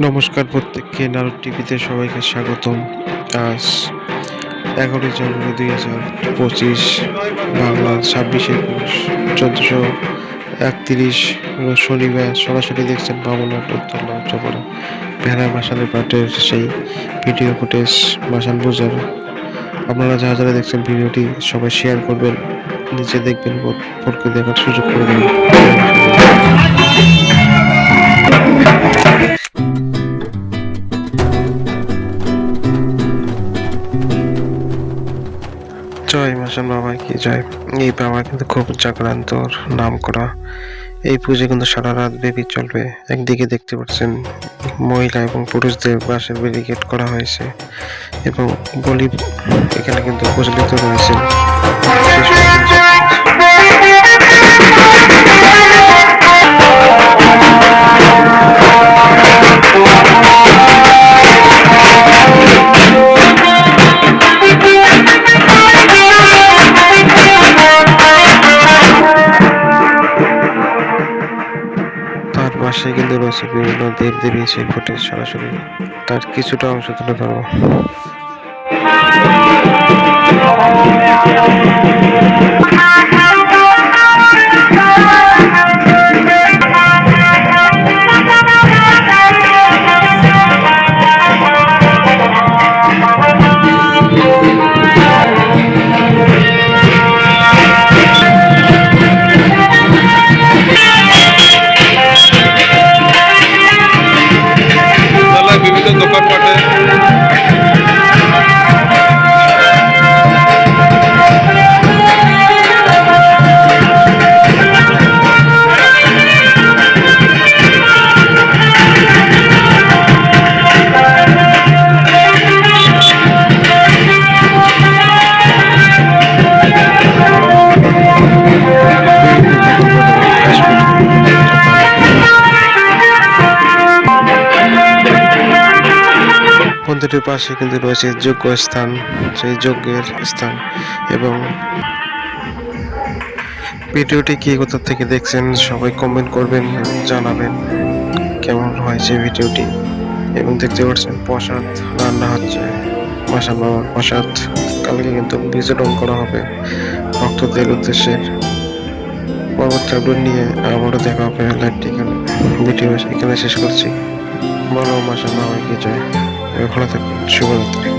নমস্কার প্রত্যেককে নারদ টিভিতে সবাইকে স্বাগতম। আজ এগারোই জানুয়ারি দুই হাজার পঁচিশ, বাংলা ছাব্বিশে চোদ্দশো একত্রিশ শনিবার সরাসরি দেখছেন বামনাট উত্তরলা উচ্চপাড়া ভেড়া মাসানের পাটের সেই ভিডিও ফুটেজ মাসান বোঝার আপনারা যারা যারা দেখছেন ভিডিওটি সবাই শেয়ার করবেন, নিচে দেখবেন পরকে দেখার সুযোগ করে দেবেন। জয় মাসান বাবা, কি জয়। এই বাবা কিন্তু খুব জাগ্রান্ত নাম করা। এই পুজো কিন্তু সারা রাত ব্যাপী চলবে। একদিকে দেখতে পাচ্ছেন মহিলা এবং পুরুষদের বাসের ব্যারিকেড করা হয়েছে এবং বলি এখানে কিন্তু প্রচলিত রয়েছে। পাশে কিন্তু রয়েছে বিভিন্ন দেব দেবী সেই ফুটেজ সরাসরি তার কিছুটা অংশ তুলে ধরবো। মন্দিরের পাশে কিন্তু রয়েছে যোগ্য স্থান, সেই যজ্ঞের স্থান এবং ভিডিওটি কি কোথা থেকে দেখছেন সবাই কমেন্ট করবেন জানাবেন কেমন হয়েছে ভিডিওটি। এবং দেখতে পাচ্ছেন প্রসাদ রান্না হচ্ছে। মাসান বাবার প্রসাদ কালকে কিন্তু বিতরণ করা হবে ভক্তদের উদ্দেশ্যে। পরবর্তী নিয়ে আবারও দেখা হবে ভিডিও এখানে শেষ করছি। বলো মাসান বাবাকে জয়। 여기 갈라색 지워버렸더니